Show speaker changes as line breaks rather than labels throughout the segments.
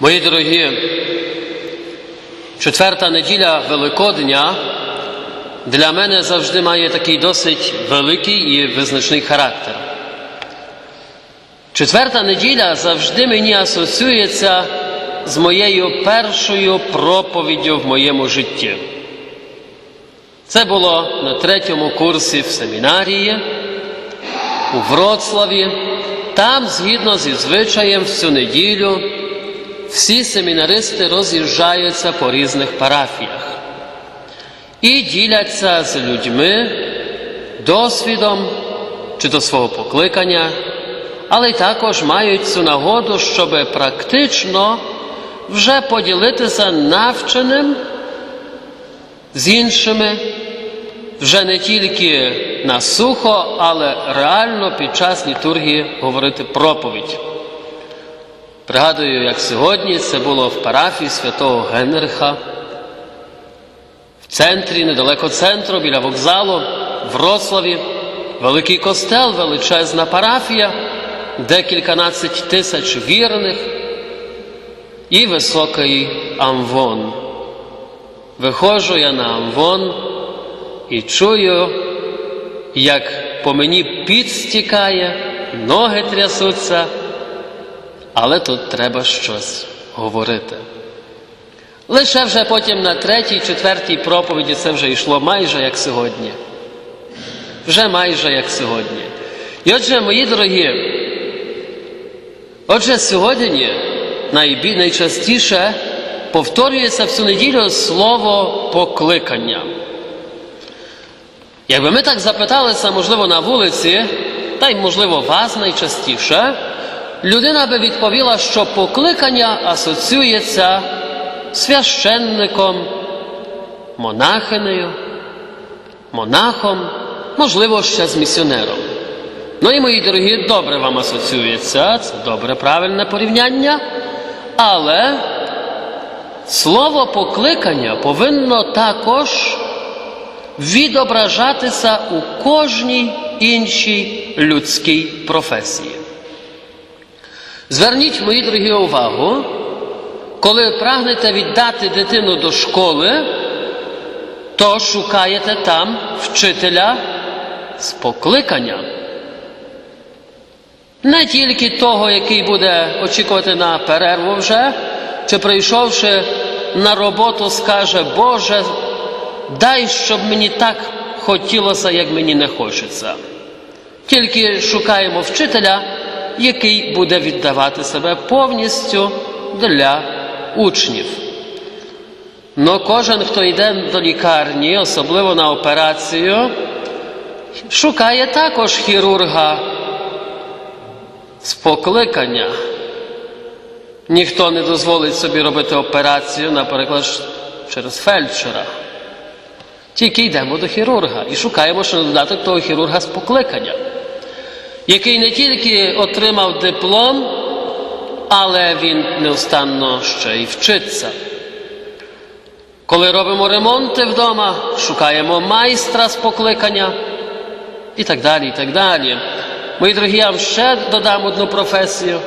Мої дорогі, четверта неділя Великодня для мене завжди має такий досить великий і визначний характер. Четверта неділя завжди мені асоціюється з моєю першою проповіддю в моєму житті. Це було на третьому курсі в семінарії у Вроцлаві. Там, згідно зі звичаєм, в цю неділю всі семінаристи роз'їжджаються по різних парафіях і діляться з людьми досвідом чи до свого покликання, але й також мають цю нагоду, щоб практично вже поділитися навченим з іншими, вже не тільки на сухо, але реально під час літургії говорити проповідь. Пригадую, як сьогодні це було в парафії святого Генриха, в центрі, недалеко центру, біля вокзалу, в Вроцлаві, великий костел, величезна парафія, декільканадцять тисяч вірних і високий амвон. Виходжу я на амвон і чую, як по мені піт стікає, ноги трясуться, але тут треба щось говорити. Лише вже потім на третій, четвертій проповіді це вже йшло майже як сьогодні. Вже майже як сьогодні. І отже, мої дорогі, отже, сьогодні найбі- найчастіше повторюється в цю неділю слово покликання. Якби ми так запиталися, можливо, на вулиці, та й, можливо, вас найчастіше, людина би відповіла, що покликання асоціюється священником, монахинею, монахом, можливо, ще з місіонером. Ну і мої дорогі, добре вам асоціюється, це добре правильне порівняння, але слово покликання повинно також відображатися у кожній іншій людській професії. Зверніть, мої дорогі, увагу, коли прагнете віддати дитину до школи, то шукаєте там вчителя з покликання. Не тільки того, який буде очікувати на перерву вже, чи прийшовши на роботу, скаже, Боже, дай, щоб мені так хотілося, як мені не хочеться. Тільки шукаємо вчителя, який буде віддавати себе повністю для учнів. Но кожен, хто йде до лікарні, особливо на операцію, шукає також хірурга з покликання. Ніхто не дозволить собі робити операцію, наприклад, через фельдшера. Тільки йдемо до хірурга і шукаємо на додаток того хірурга з покликання, який не тільки отримав диплом, але він неустанно ще й вчиться. Коли робимо ремонти вдома, шукаємо майстра з покликання і так далі, і так далі. Мої дорогі, я вам ще додам одну професію.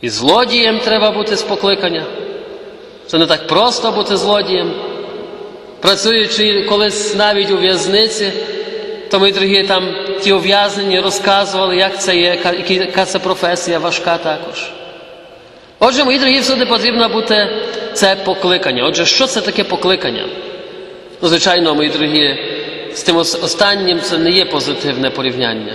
І злодієм треба бути з покликання. Це не так просто бути злодієм. Працюючи колись навіть у в'язниці, то мої дорогі там ті ув'язнені розказували, як це є, яка, яка це професія важка також. Отже, мої дорогі, всюди потрібно бути це покликання. Отже, що це таке покликання? Ну, звичайно, мої дорогі, з тим останнім це не є позитивне порівняння.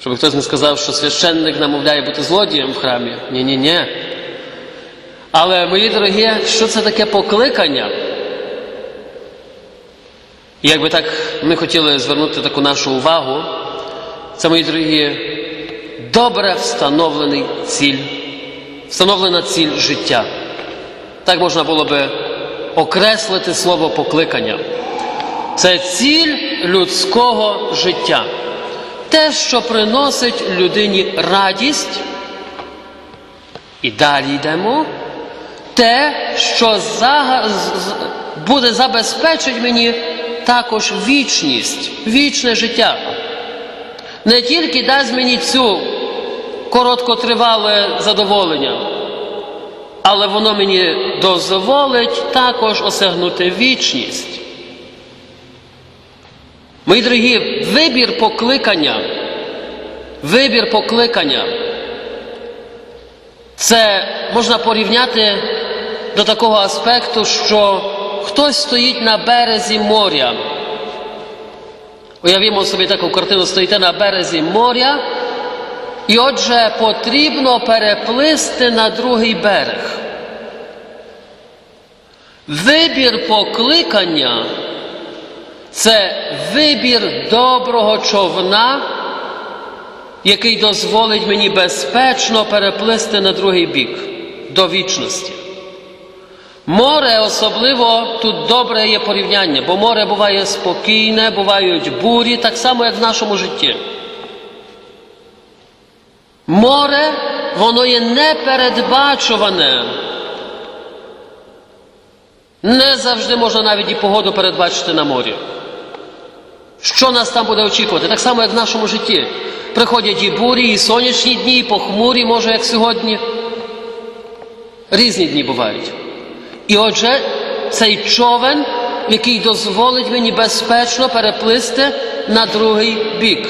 Щоб хтось не сказав, що священник намовляє бути злодієм в храмі. Ні-ні ні. Але, мої дорогі, що це таке покликання? Якби так ми хотіли звернути таку нашу увагу, це, мої дорогі, добре встановлений ціль, встановлена ціль життя. Так можна було би окреслити слово покликання. Це ціль людського життя. Те, що приносить людині радість, і далі йдемо, те, що буде забезпечить мені також вічність, вічне життя. Не тільки дасть мені цю короткотривале задоволення, але воно мені дозволить також осягнути вічність. Мої дорогі, вибір покликання, вибір покликання, це можна порівняти до такого аспекту, що хтось стоїть на березі моря. Уявімо собі таку картину, стоїте на березі моря, і отже потрібно переплисти на другий берег. Вибір покликання це вибір доброго човна, який дозволить мені безпечно переплисти на другий бік до вічності. Море особливо тут добре є порівняння, бо море буває спокійне, бувають бурі, так само, як в нашому житті. Море, воно є непередбачуване. Не завжди можна навіть і погоду передбачити на морі. Що нас там буде очікувати? Так само, як в нашому житті. Приходять і бурі, і сонячні дні, і похмурі, може, як сьогодні. Різні дні бувають. І отже, цей човен, який дозволить мені безпечно переплисти на другий бік.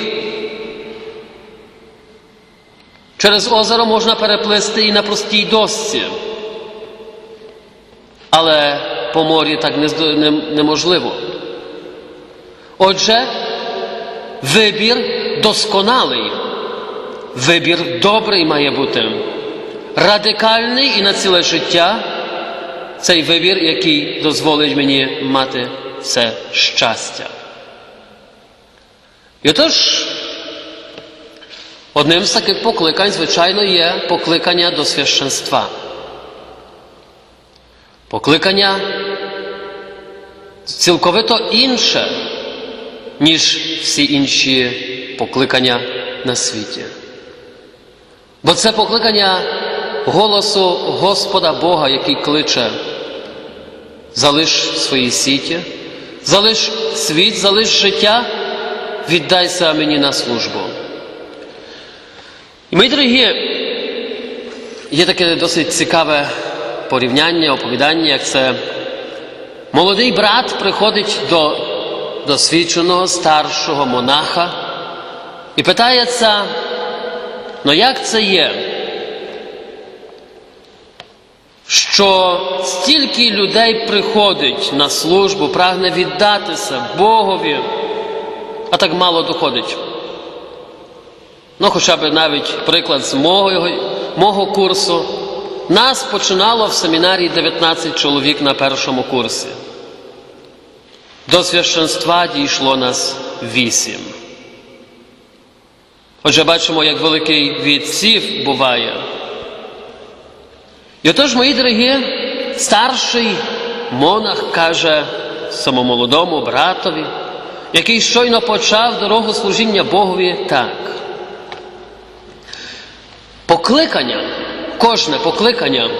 Через озеро можна переплисти і на простій досці. Але по морі так не, не- неможливо. Отже, вибір досконалий, вибір добрий має бути, радикальний і на ціле життя цей вибір, який дозволить мені мати це щастя. І отож, одним з таких покликань, звичайно, є покликання до священства. Покликання цілковито інше, ніж всі інші покликання на світі. Бо це покликання голосу Господа Бога, який кличе залиш свої сіті, залиш світ, залиш життя, віддайся мені на службу. І мої дорогі, є таке досить цікаве порівняння, оповідання, як це молодий брат приходить до досвідченого старшого монаха і питається, ну як це є? Що стільки людей приходить на службу, прагне віддатися Богові, а так мало доходить. Ну, хоча б навіть приклад з мого, мого курсу. Нас починало в семінарії 19 чоловік на першому курсі. До священства дійшло нас вісім. Отже, бачимо, як великий відсів буває. І отож, мої дорогі, старший монах каже самомолодому братові, який щойно почав дорогу служіння Богові так. Покликання, кожне покликання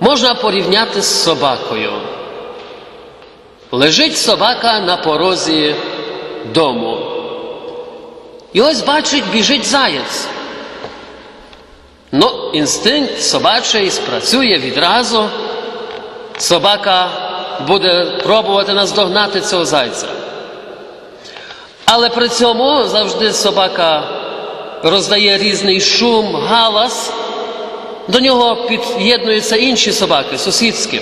можна порівняти з собакою. Лежить собака на порозі дому. І ось бачить, біжить заєць. Ну, інстинкт собачий спрацює відразу. Собака буде пробувати наздогнати цього зайця. Але при цьому завжди собака роздає різний шум, галас. До нього під'єднуються інші собаки, сусідські.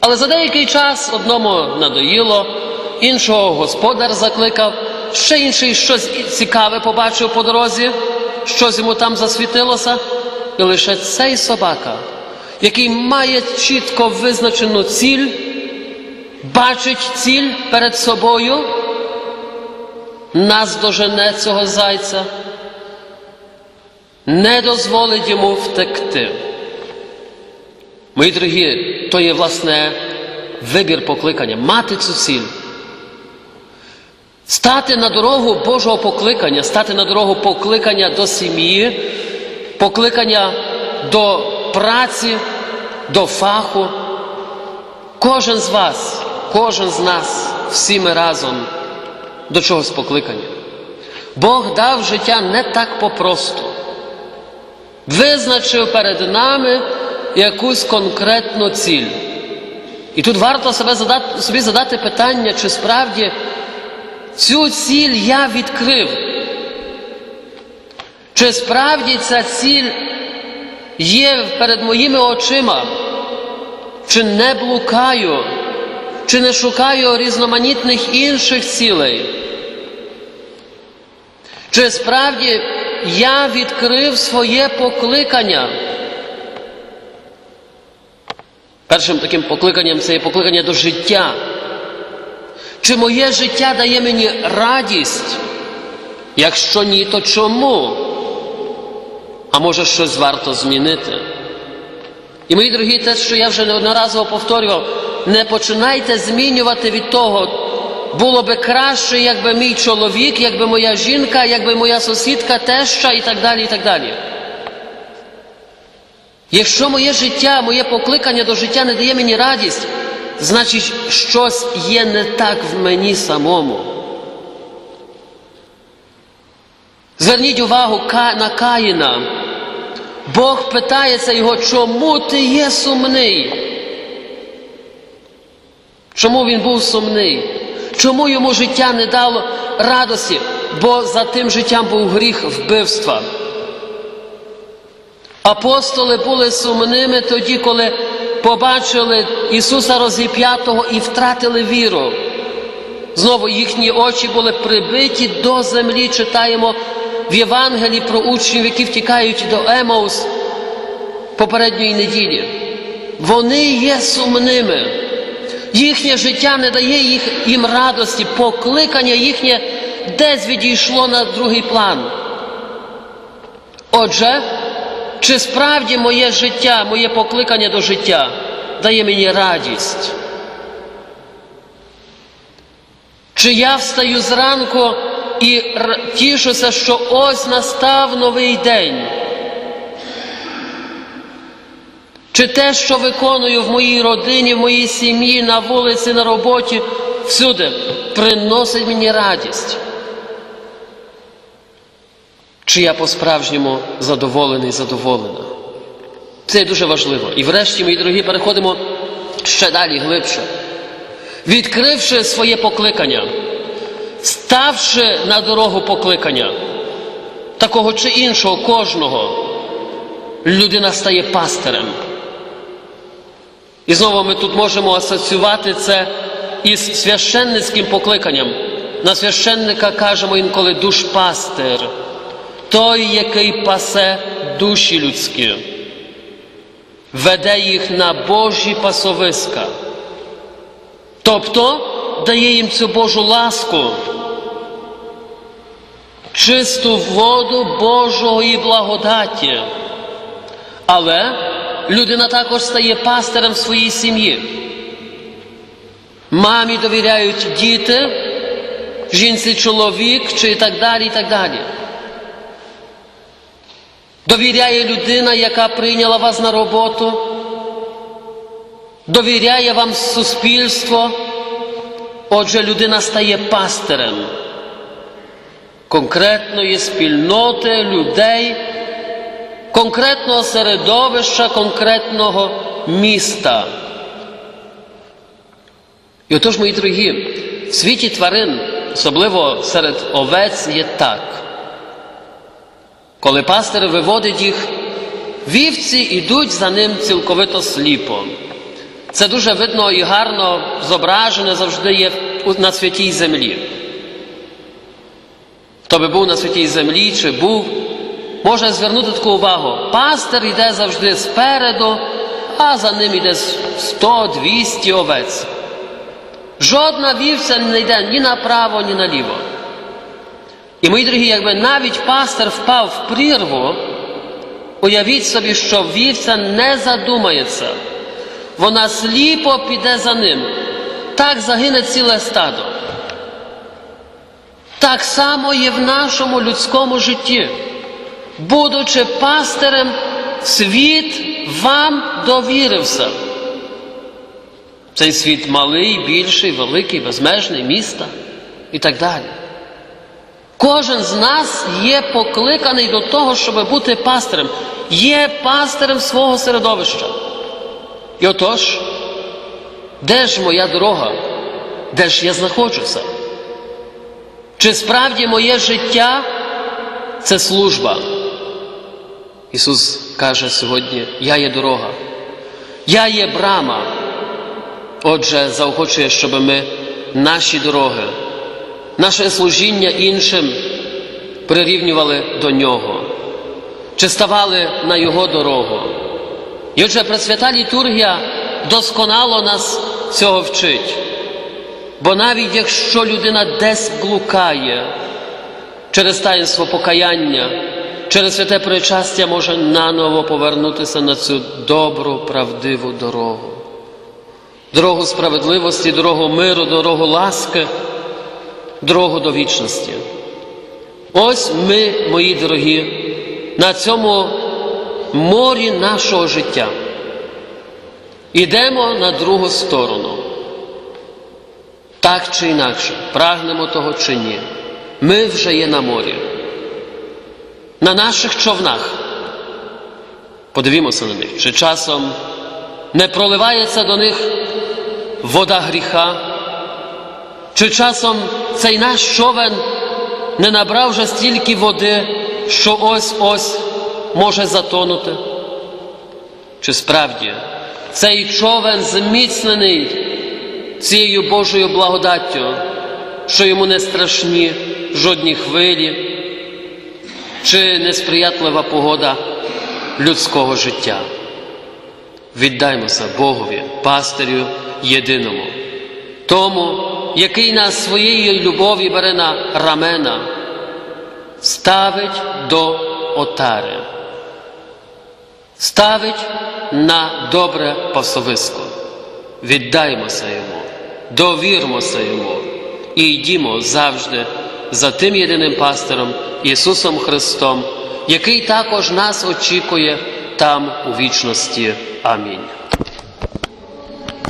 Але за деякий час одному надоїло, іншого господар закликав, ще інший щось цікаве побачив по дорозі, щось йому там засвітилося, і лише цей собака, який має чітко визначену ціль, бачить ціль перед собою, наздожене цього зайця, не дозволить йому втекти. Мої дорогі, то є власне вибір покликання, мати цю ціль. Стати на дорогу Божого покликання, стати на дорогу покликання до сім'ї, покликання до праці, до фаху. Кожен з вас, кожен з нас, всі ми разом до чогось покликання. Бог дав життя не так попросту. визначив перед нами якусь конкретну ціль. І тут варто себе задати, собі задати питання, чи справді цю ціль я відкрив. Чи справді ця ціль є перед моїми очима? Чи не блукаю, чи не шукаю різноманітних інших цілей? Чи справді я відкрив своє покликання? Першим таким покликанням це є покликання до життя. Чи моє життя дає мені радість? Якщо ні, то чому? А може щось варто змінити? І мої дорогі, те, що я вже неодноразово повторював, не починайте змінювати від того. Було би краще, якби мій чоловік, якби моя жінка, якби моя сусідка, теща і так далі, і так далі. Якщо моє життя, моє покликання до життя не дає мені радість, значить щось є не так в мені самому. Зверніть увагу на Каїна. Бог питається його, чому ти є сумний? Чому він був сумний? Чому йому життя не дало радості? Бо за тим життям був гріх вбивства. Апостоли були сумними тоді, коли побачили Ісуса розіп'ятого і втратили віру. Знову їхні очі були прибиті до землі. Читаємо в Євангелії про учнів, які втікають до Емаус попередньої неділі. Вони є сумними. Їхнє життя не дає їх, їм радості, покликання їхнє десь відійшло на другий план. Отже, чи справді моє життя, моє покликання до життя дає мені радість? Чи я встаю зранку і тішуся, що ось настав новий день? Чи те, що виконую в моїй родині, в моїй сім'ї, на вулиці, на роботі, всюди, приносить мені радість? Чи я по-справжньому задоволений, задоволена? Це дуже важливо. І врешті, мої дорогі, переходимо ще далі глибше. Відкривши своє покликання, ставши на дорогу покликання, такого чи іншого, кожного, людина стає пастирем. І знову ми тут можемо асоціювати це із священницьким покликанням. На священника кажемо інколи душпастир, той, який пасе душі людські, веде їх на Божі пасовиска. Тобто дає їм цю Божу ласку, чисту воду Божої благодаті. Але людина також стає пастирем своїй сім'ї. Мамі довіряють діти, жінці чоловік чи і так далі, і так далі. Довіряє людина, яка прийняла вас на роботу, довіряє вам суспільство. Отже, людина стає пастирем конкретної спільноти людей, конкретного середовища, конкретного міста. І отож, мої дорогі, в світі тварин, особливо серед овець, є так. Коли пастир виводить їх, вівці йдуть за ним цілковито сліпо. Це дуже видно і гарно зображено завжди є на святій землі. Хто би був на святій землі чи був, може звернути таку увагу. Пастир йде завжди спереду, а за ним йде 100-200 овець. Жодна вівця не йде ні направо, ні наліво. І мої дорогі, якби навіть пастир впав в прірву, уявіть собі, що вівця не задумається, вона сліпо піде за ним. Так загине ціле стадо. Так само є в нашому людському житті. Будучи пастирем, світ вам довірився. Цей світ малий, більший, великий, безмежний, міста і так далі. Кожен з нас є покликаний до того, щоб бути пастирем. є пастирем свого середовища. І отож, де ж моя дорога? Де ж я знаходжуся? Чи справді моє життя це служба? Ісус каже сьогодні: Я є дорога, я є брама. Отже, заохочує, щоб ми наші дороги, наше служіння іншим прирівнювали до Нього, чи ставали на Його дорогу. І отже, Пресвята літургія досконало нас цього вчить. Бо навіть якщо людина десь блукає через таїнство покаяння, через святе причастя може наново повернутися на цю добру, правдиву дорогу. Дорогу справедливості, дорогу миру, дорогу ласки, дорогу до вічності. Ось ми, мої дорогі, на цьому морі нашого життя. Ідемо на другу сторону. Так чи інакше, прагнемо того чи ні, ми вже є на морі, на наших човнах. Подивімося на них, чи часом не проливається до них вода гріха, чи часом цей наш човен не набрав вже стільки води, що ось-ось може затонути? Чи справді цей човен зміцнений цією Божою благодаттю, що йому не страшні жодні хвилі чи несприятлива погода людського життя? Віддаймося Богові, пастирю єдиному, тому, який нас своєю любові бере на рамена, ставить до отари, ставить на добре пасовисько. Віддаймося йому, довірмося йому і йдімо завжди за тим єдиним пастиром Ісусом Христом, який також нас очікує там у вічності. Амінь.